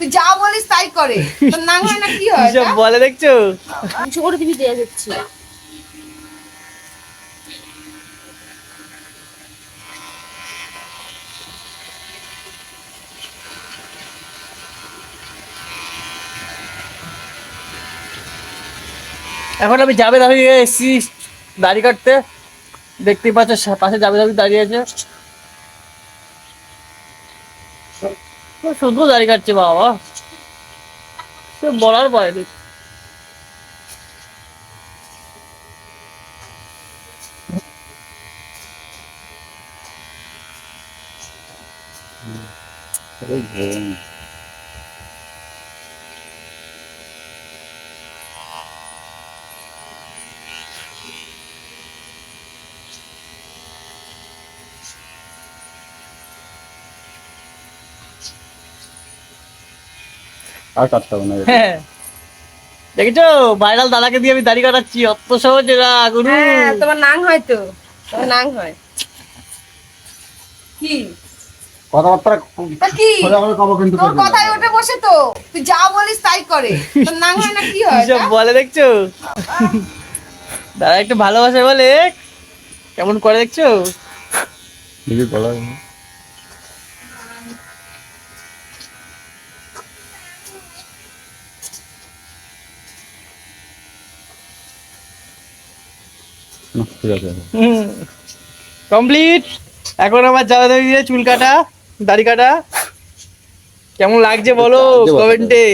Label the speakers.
Speaker 1: তুই যা বলিস তাই করে। তোর নাং হয় না কি হয় এটা?
Speaker 2: বলে দেখছ?
Speaker 3: দিবি দিয়ে যাচ্ছি।
Speaker 2: এখন আমি যাবে দাঁড়িয়ে এসছি দাড়ি কাটতে। দেখতেই পাচ্ছ পাশে যাবে দাবি দাঁড়িয়ে আছে। সুন্দর দাড়ি কাটছে বাবা। সে বলার বাইরে।
Speaker 4: আর কাটতে হবে না।
Speaker 2: হ্যাঁ। দেখেছ? ভাইরাল দাদাকে দিয়ে আমি দাড়ি কাটাচ্ছি অত সহজ না গুরু।
Speaker 1: হ্যাঁ তোমার নাং হয় তো। তোমার নাং হয়। কি?
Speaker 4: কথাবার্তা
Speaker 1: কি?
Speaker 4: হলে কিন্তু
Speaker 1: তোর কথায় ওঠে বসে তো। তুই যা বলিস তাই করে। তোর নাং হয় না কি হয়?
Speaker 2: বলে দেখছ? দাদা একটু ভালোবাসে বলে। কেমন করে দেখছ?
Speaker 4: বলা
Speaker 2: কমপ্লিট। এখন আমার যাওয়া দিয়ে চুল কাটা দাড়ি কাটা। কেমন
Speaker 4: লাগছে বলো।
Speaker 2: কমেন্টে